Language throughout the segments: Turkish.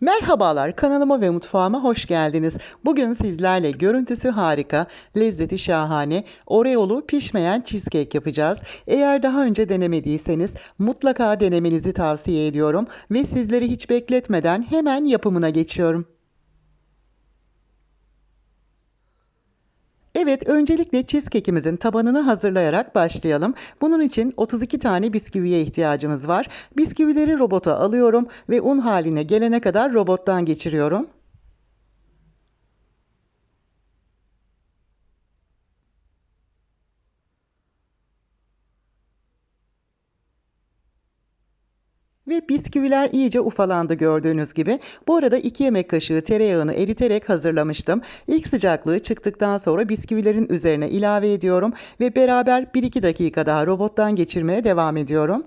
Merhabalar kanalıma ve mutfağıma hoş geldiniz. Bugün sizlerle görüntüsü harika, lezzeti şahane, oreolu pişmeyen cheesecake yapacağız. Eğer daha önce denemediyseniz mutlaka denemenizi tavsiye ediyorum ve sizleri hiç bekletmeden hemen yapımına geçiyorum. Evet, öncelikle cheesecake'imizin tabanını hazırlayarak başlayalım. Bunun için 32 tane bisküviye ihtiyacımız var. Bisküvileri robota alıyorum ve un haline gelene kadar robottan geçiriyorum. Ve bisküviler iyice ufalandı gördüğünüz gibi. Bu arada 2 yemek kaşığı tereyağını eriterek hazırlamıştım. İlk sıcaklığı çıktıktan sonra bisküvilerin üzerine ilave ediyorum ve beraber 1-2 dakika daha robottan geçirmeye devam ediyorum.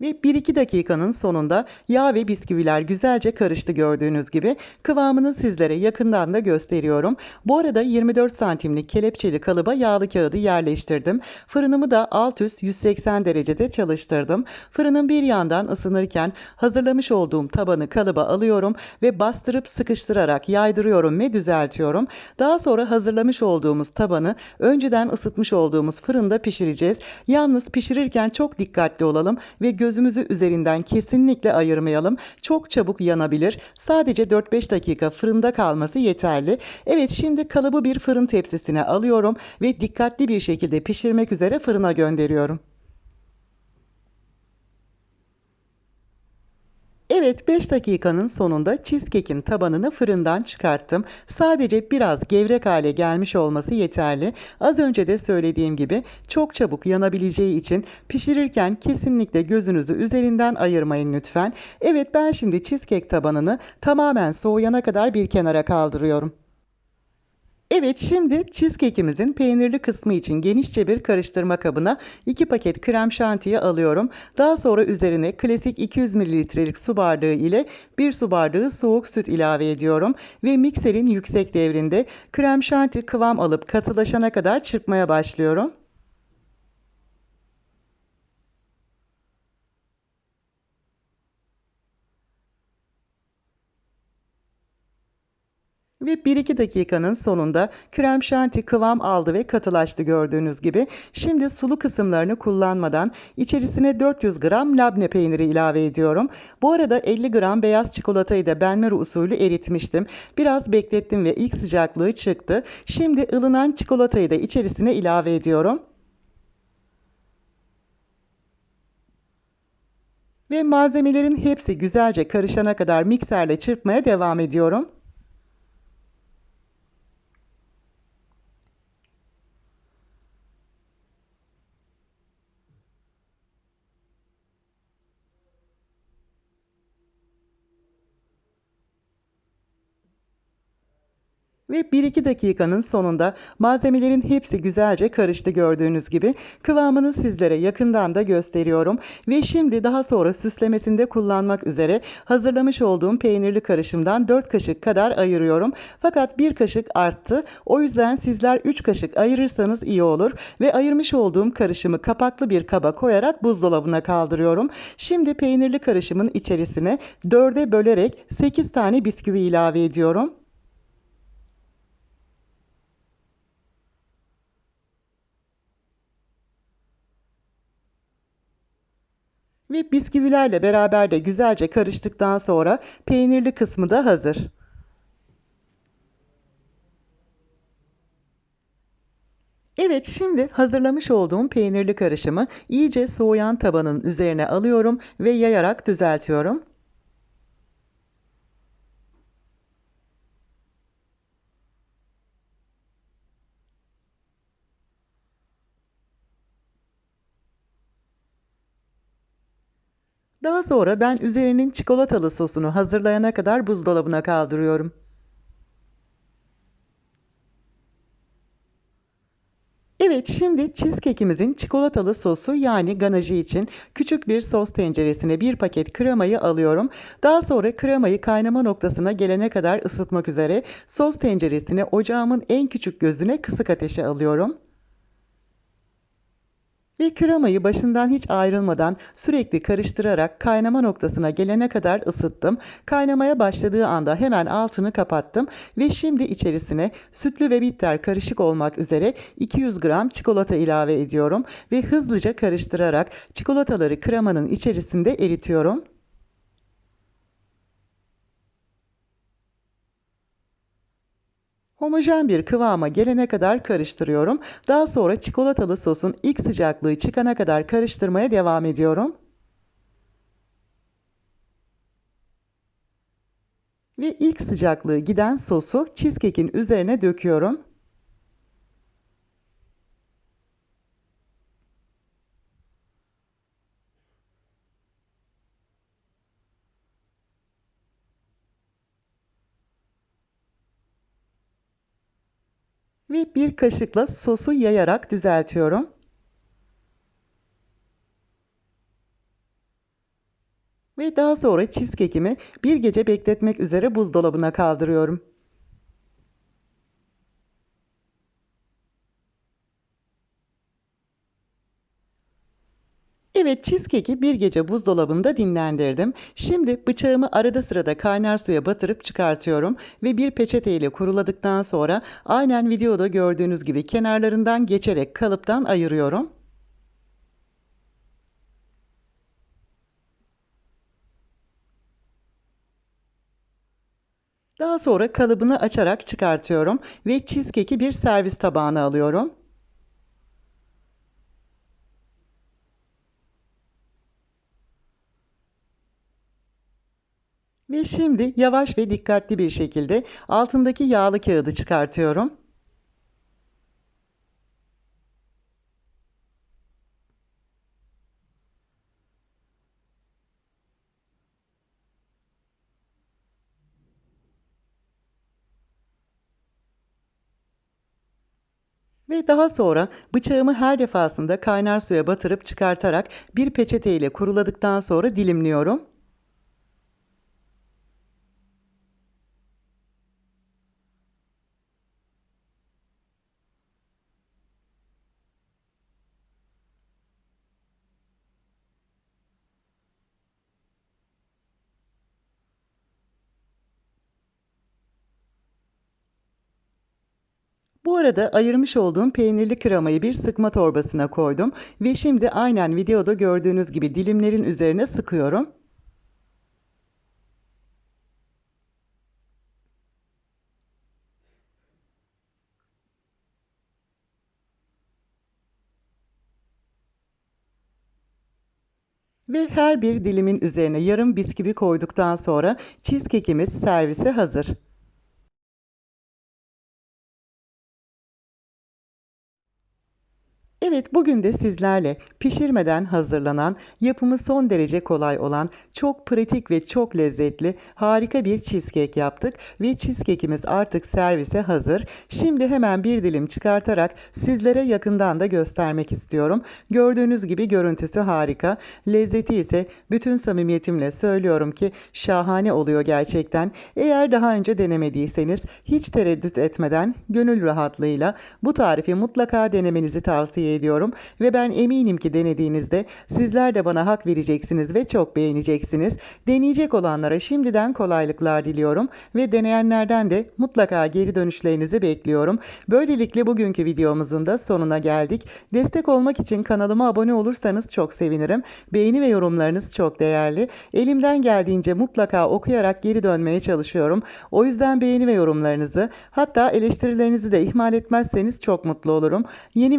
Ve 1-2 dakikanın sonunda yağ ve bisküviler güzelce karıştı gördüğünüz gibi. Kıvamını sizlere yakından da gösteriyorum. Bu arada 24 santimlik kelepçeli kalıba yağlı kağıdı yerleştirdim. Fırınımı da alt üst 180 derecede çalıştırdım. Fırının bir yandan ısınırken hazırlamış olduğum tabanı kalıba alıyorum ve bastırıp sıkıştırarak yaydırıyorum ve düzeltiyorum. Daha sonra hazırlamış olduğumuz tabanı önceden ısıtmış olduğumuz fırında pişireceğiz. Yalnız pişirirken çok dikkatli olalım ve göz gözümüzü üzerinden kesinlikle ayırmayalım. Çok çabuk yanabilir. Sadece 4-5 dakika fırında kalması yeterli. Evet şimdi kalıbı bir fırın tepsisine alıyorum ve dikkatli bir şekilde pişirmek üzere fırına gönderiyorum. Evet 5 dakikanın sonunda cheesecake'in tabanını fırından çıkarttım. Sadece biraz gevrek hale gelmiş olması yeterli. Az önce de söylediğim gibi çok çabuk yanabileceği için pişirirken kesinlikle gözünüzü üzerinden ayırmayın lütfen. Evet ben şimdi cheesecake tabanını tamamen soğuyana kadar bir kenara kaldırıyorum. Evet şimdi cheesecake'imizin peynirli kısmı için genişçe bir karıştırma kabına 2 paket krem şantiyi alıyorum. Daha sonra üzerine klasik 200 mililitrelik su bardağı ile 1 su bardağı soğuk süt ilave ediyorum. Ve mikserin yüksek devrinde krem şanti kıvam alıp katılaşana kadar çırpmaya başlıyorum. Ve 1-2 dakikanın sonunda krem şanti kıvam aldı ve katılaştı gördüğünüz gibi. Şimdi sulu kısımlarını kullanmadan içerisine 400 gram labne peyniri ilave ediyorum. Bu arada 50 gram beyaz çikolatayı da benmer usulü eritmiştim. Biraz beklettim ve ilk sıcaklığı çıktı. Şimdi ılınan çikolatayı da içerisine ilave ediyorum. Ve malzemelerin hepsi güzelce karışana kadar mikserle çırpmaya devam ediyorum. Ve 1-2 dakikanın sonunda malzemelerin hepsi güzelce karıştı gördüğünüz gibi. Kıvamını sizlere yakından da gösteriyorum. Ve şimdi daha sonra süslemesinde kullanmak üzere hazırlamış olduğum peynirli karışımdan 4 kaşık kadar ayırıyorum. Fakat 1 kaşık arttı. O yüzden sizler 3 kaşık ayırırsanız iyi olur. Ve ayırmış olduğum karışımı kapaklı bir kaba koyarak buzdolabına kaldırıyorum. Şimdi peynirli karışımın içerisine 4'e bölerek 8 tane bisküvi ilave ediyorum. Ve bisküvilerle beraber de güzelce karıştıktan sonra peynirli kısmı da hazır. Evet şimdi hazırlamış olduğum peynirli karışımı iyice soğuyan tabanın üzerine alıyorum ve yayarak düzeltiyorum. Daha sonra ben üzerinin çikolatalı sosunu hazırlayana kadar buzdolabına kaldırıyorum. Evet şimdi cheesecake'imizin çikolatalı sosu yani ganajı için küçük bir sos tenceresine bir paket kremayı alıyorum. Daha sonra kremayı kaynama noktasına gelene kadar ısıtmak üzere sos tenceresine ocağımın en küçük gözüne kısık ateşe alıyorum. Ve kremayı başından hiç ayrılmadan sürekli karıştırarak kaynama noktasına gelene kadar ısıttım. Kaynamaya başladığı anda hemen altını kapattım ve şimdi içerisine sütlü ve bitter karışık olmak üzere 200 gram çikolata ilave ediyorum ve hızlıca karıştırarak çikolataları kremanın içerisinde eritiyorum. Homojen bir kıvama gelene kadar karıştırıyorum. Daha sonra çikolatalı sosun ilk sıcaklığı çıkana kadar karıştırmaya devam ediyorum. Ve ilk sıcaklığı giden sosu cheesecake'in üzerine döküyorum. Ve bir kaşıkla sosu yayarak düzeltiyorum. Ve daha sonra cheesecake'imi bir gece bekletmek üzere buzdolabına kaldırıyorum. Evet cheesecake'i bir gece buzdolabında dinlendirdim. Şimdi bıçağımı arada sırada kaynar suya batırıp çıkartıyorum ve bir peçete ile kuruladıktan sonra aynen videoda gördüğünüz gibi kenarlarından geçerek kalıptan ayırıyorum. Daha sonra kalıbını açarak çıkartıyorum ve cheesecake'i bir servis tabağına alıyorum. Ve şimdi yavaş ve dikkatli bir şekilde altındaki yağlı kağıdı çıkartıyorum. Ve daha sonra bıçağımı her defasında kaynar suya batırıp çıkartarak bir peçete ile kuruladıktan sonra dilimliyorum. Bu arada ayırmış olduğum peynirli kremayı bir sıkma torbasına koydum ve şimdi aynen videoda gördüğünüz gibi dilimlerin üzerine sıkıyorum. Ve her bir dilimin üzerine yarım bisküvi koyduktan sonra cheesecake'imiz servise hazır. Evet, bugün de sizlerle pişirmeden hazırlanan, yapımı son derece kolay olan, çok pratik ve çok lezzetli, harika bir cheesecake yaptık ve cheesecake'imiz artık servise hazır. Şimdi hemen bir dilim çıkartarak sizlere yakından da göstermek istiyorum. Gördüğünüz gibi görüntüsü harika, lezzeti ise bütün samimiyetimle söylüyorum ki şahane oluyor gerçekten. Eğer daha önce denemediyseniz hiç tereddüt etmeden gönül rahatlığıyla bu tarifi mutlaka denemenizi tavsiye ediyorum ve ben eminim ki denediğinizde sizler de bana hak vereceksiniz ve çok beğeneceksiniz. Deneyecek olanlara şimdiden kolaylıklar diliyorum ve deneyenlerden de mutlaka geri dönüşlerinizi bekliyorum. Böylelikle bugünkü videomuzun da sonuna geldik. Destek olmak için kanalıma abone olursanız çok sevinirim. Beğeni ve yorumlarınız çok değerli. Elimden geldiğince mutlaka okuyarak geri dönmeye çalışıyorum. O yüzden beğeni ve yorumlarınızı hatta eleştirilerinizi de ihmal etmezseniz çok mutlu olurum. Yeni